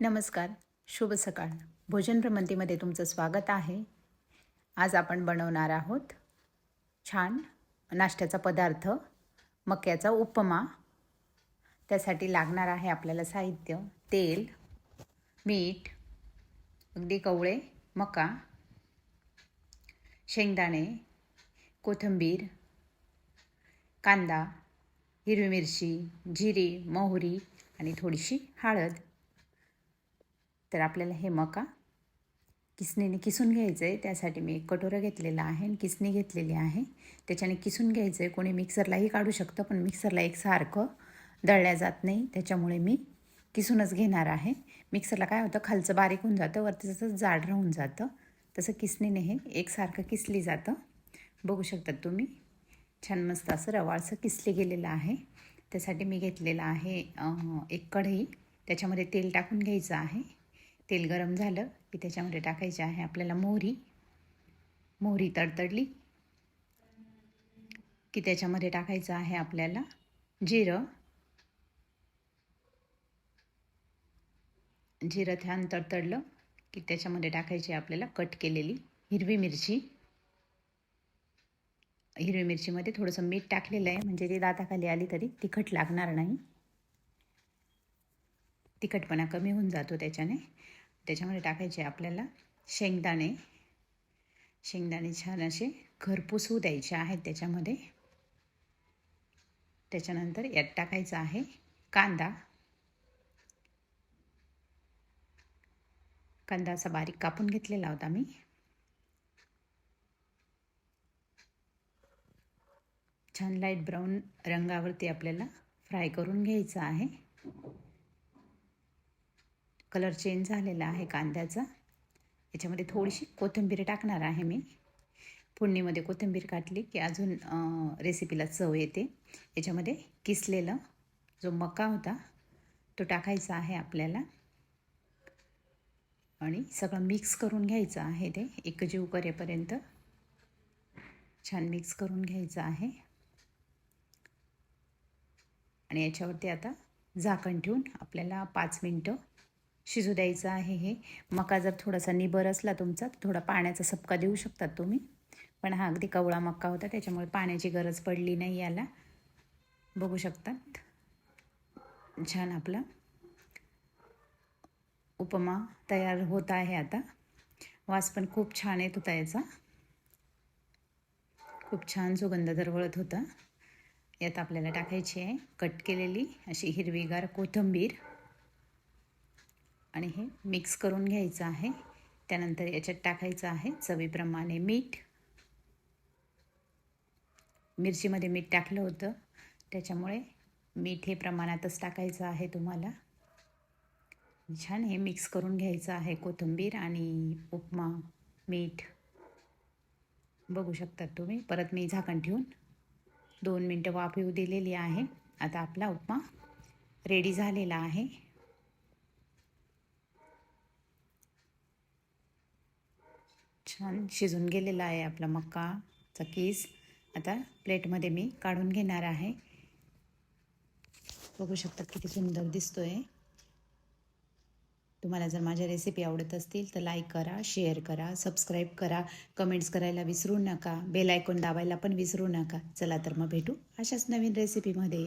नमस्कार शुभ सकाळ. भोजन भ्रमंतीमध्ये तुमचं स्वागत आहे. आज आपण बनवणार आहोत छान नाश्त्याचा पदार्थ मक्याचा उपमा. त्यासाठी लागणार आहे आपल्याला साहित्य तेल मीठ अगदी कवळे मका शेंगदाणे कोथिंबीर कांदा हिरवी मिरची जिरी मोहरी आणि थोडीशी हळद. तर आपल्याला हे मका किसणीने किसून घ्यायचं आहे त्यासाठी मी एक कटोरं घेतलेलं आहे आणि किसणी घेतलेली आहे. त्याच्याने किसून घ्यायचं आहे कोणी मिक्सरलाही काढू शकतं पण मिक्सरला एकसारखं दळल्या जात नाही. त्याच्यामुळे मी किसूनच घेणार आहे. मिक्सरला काय होतं खालचं बारीक होऊन जातं वरती जसं जाड राहून जातं तसं किसणीने हे एकसारखं किसली जातं. बघू शकतात तुम्ही छान मस्त असं रवाळसं किसले गेलेलं आहे. त्यासाठी मी घेतलेलं आहे एक कढई. त्याच्यामध्ये तेल टाकून घ्यायचं आहे. तेल गरम झालं की त्याच्यामध्ये टाकायचे आहे आपल्याला मोहरी. मोहरी तडतडली की त्याच्यामध्ये टाकायचं आहे आपल्याला जिरं. जिरं छान तडतडलं की त्याच्यामध्ये टाकायची आपल्याला कट केलेली हिरवी मिरची. हिरवी मिरचीमध्ये थोडंसं मीठ टाकलेलं आहे म्हणजे ती दाताखाली आली तरी तिखट लागणार नाही. तिखटपणा कमी होऊन जातो त्याच्याने. त्याच्यामध्ये टाकायचे आपल्याला शेंगदाणे. शेंगदाणे छान असे घरपूस होऊ द्यायचे आहेत त्याच्यामध्ये. त्याच्यानंतर यात टाकायचा आहे कांदा. कांदा असा बारीक कापून घेतलेला होता मी. छान लाइट ब्राऊन रंगावरती आपल्याला फ्राय करून घ्यायचं आहे. कलर चेंज झालेला आहे कांद्याचा. याच्यामध्ये थोडीशी कोथिंबीर टाकणार आहे मी. फोडणीमध्ये कोथिंबीर काटली की अजून रेसिपीला चव येते. याच्यामध्ये किसलेलं जो मका होता तो टाकायचा आहे आपल्याला. आणि सगळं मिक्स करून घ्यायचं आहे ते. एकजीव करेपर्यंत छान मिक्स करून घ्यायचं आहे. आणि याच्यावरती आता झाकण ठेवून आपल्याला पाच मिनटं शिजू द्यायचं आहे हे. मका जर थोडासा निबर असला तुमचा तर थोडा पाण्याचा सपका देऊ शकतात तुम्ही. पण हा अगदी कवळा मक्का होता त्याच्यामुळे पाण्याची गरज पडली नाही याला. बघू शकतात. छान आपला उपमा तयार होत आहे आता. वास पण खूप छान येत होता याचा. खूप छान सुगंध दरवळत होता. यात आपल्याला टाकायची आहे कट केलेली अशी हिरवीगार कोथिंबीर. आणि हे मिक्स करून घ्यायचं आहे. त्यानंतर याच्यात टाकायचं आहे चवीप्रमाणे मीठ. मिरचीमध्ये मीठ टाकलं होतं. त्याच्यामुळे मीठ हे प्रमाणातच टाकायचं आहे तुम्हाला. छान हे मिक्स करून घ्यायचं आहे कोथिंबीर आणि उपमा मीठ. बघू शकतात तुम्ही. परत मी झाकण ठेवून दोन मिनटं वाफ येऊ दिलेली आहे. आता आपला उपमा रेडी झालेला आहे. छान शिजून गेलेला आहे आपला मक्काचा कीस. आता प्लेटमध्ये मी काढून घेणार आहे. बघू शकतात किती सुंदर दिसतो आहे तुम्हाला जर माझ्या रेसिपी आवडत असतील तर लाईक करा शेअर करा सबस्क्राईब करा. कमेंट्स करायला विसरू नका. बेल आयकॉन दाबायला पण विसरू नका. चला तर मग भेटू अशाच नवीन रेसिपीमध्ये